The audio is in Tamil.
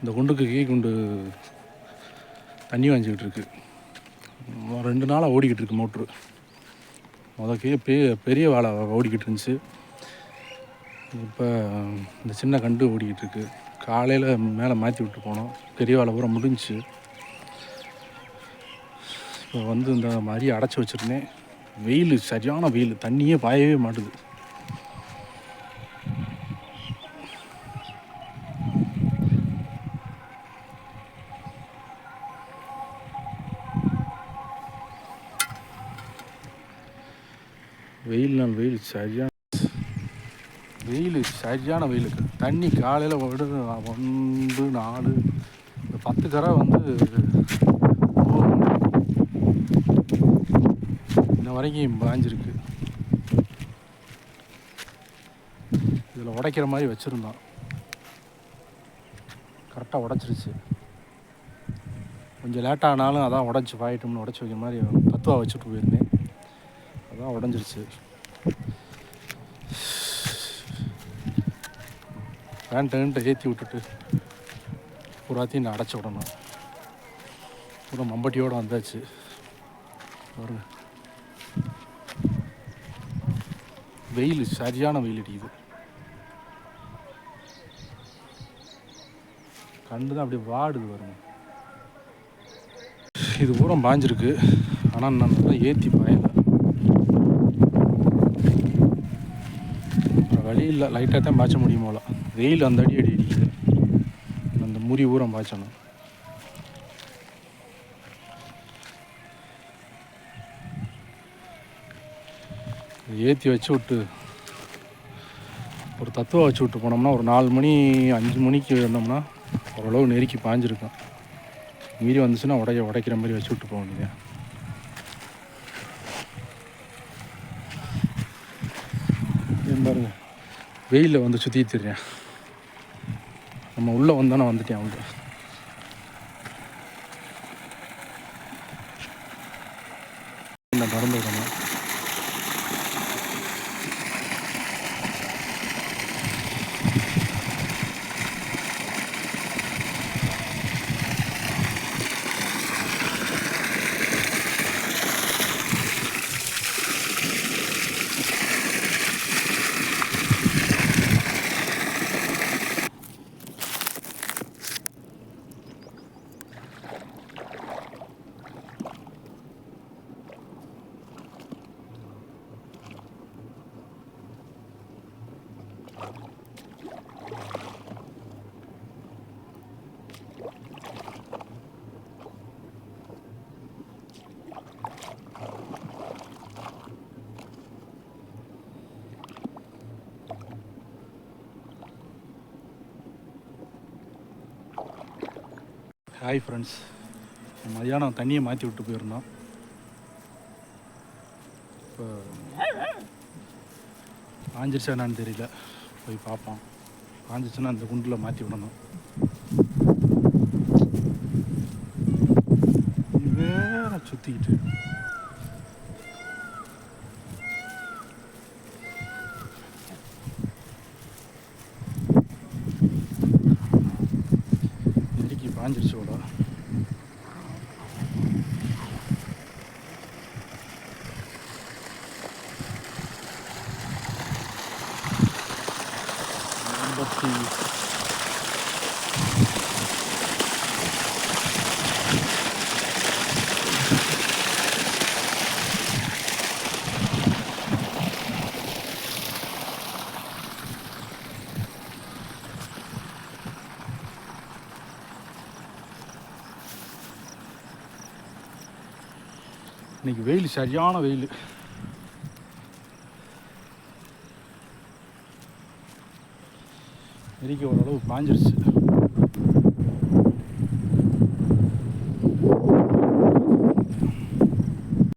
இந்த குண்டுக்கு கீ குண்டு தண்ணி வாங்கிக்கிட்டு இருக்கு. ரெண்டு நாளாக ஓடிக்கிட்டு இருக்கு மோட்ரு. முதக்கே பெ பெரிய வாழை ஓடிக்கிட்டு இருந்துச்சு. இப்போ இந்த சின்ன கண்டு ஓடிக்கிட்டு இருக்கு. காலையில் மேலே மாற்றி விட்டு போனோம். பெரிய வாழை பூரா முடிஞ்சுச்சு. இப்போ வந்து இந்த மாதிரி அடைச்சி வச்சுருந்தேன். வெயில் சரியான வெயில். தண்ணியே பாயவே மாட்டுது. வெயில் நாள் வெயில் சரியான வெயில் சரியான வெயிலுக்கு. தண்ணி காலையில் விட ஒன்று நாலு இந்த பத்து கரை வந்து இன்ன வரைக்கும் பாஞ்சிருக்கு. இதில் உடைக்கிற மாதிரி வச்சுருந்தோம். கரெக்டாக உடச்சிருச்சு. கொஞ்சம் லேட்டானாலும் அதான் உடச்சி பாயிட்டோம்னு உடச்சி வைக்கிற மாதிரி தத்துவா வச்சுட்டு போயிருந்தேன். அதான் உடஞ்சிருச்சு. பேண்ட்டு ஏற்றி விட்டுட்டு பூராத்தையும் நான் அடைச்சி விடணும். பூரா மம்பட்டியோடு வந்தாச்சு. பாருங்க. வெயில் சரியான வெயில் அடிக்குது. கண்டு தான் அப்படியே வாடுது பாருங்க. இது பூரா பாஞ்சிருக்கு. ஆனால் நான் நல்லா ஏற்றி பாயலை வேற வழி இல்லை லைட்டாக தான் பாய்ச்ச முடியும் போல. வெயில் அந்த அடி அடி அடிக்குது. அந்த முறி ஊரம் பாய்ச்சணும். ஏற்றி வச்சு விட்டு ஒரு தத்துவம் வச்சு விட்டு போனோம்னா ஒரு நாலு மணி அஞ்சு மணிக்கு இருந்தோம்னா ஓரளவு நெருக்கி பாஞ்சிருக்கும் மீறி வந்துச்சுன்னா உடைய உடைக்கிற மாதிரி வச்சு விட்டு போக வேண்டியது பாருங்கள் பாருங்க. வெயிலில் வந்து சுற்றி திரிறேன் நம்ம உள்ளே வந்தோன்னே வந்துட்டேன் அவங்க நான் மறந்து ஹாய் ஃப்ரெண்ட்ஸ் மதியானம் தண்ணியை மாற்றி விட்டு போயிருந்தோம். இப்போ காஞ்சிருச்சா என்னன்னு தெரியல. போய் பார்ப்போம். காஞ்சிச்சுன்னா அந்த குண்டில் மாற்றி விடணும். வேற சுற்றிக்கிட்டு நெருக்கி கூட. விட ஐம்பத்தி இன்னைக்கு வெயில் சரியான வெயில். நெருக்கி ஓரளவு பாஞ்சிருச்சு.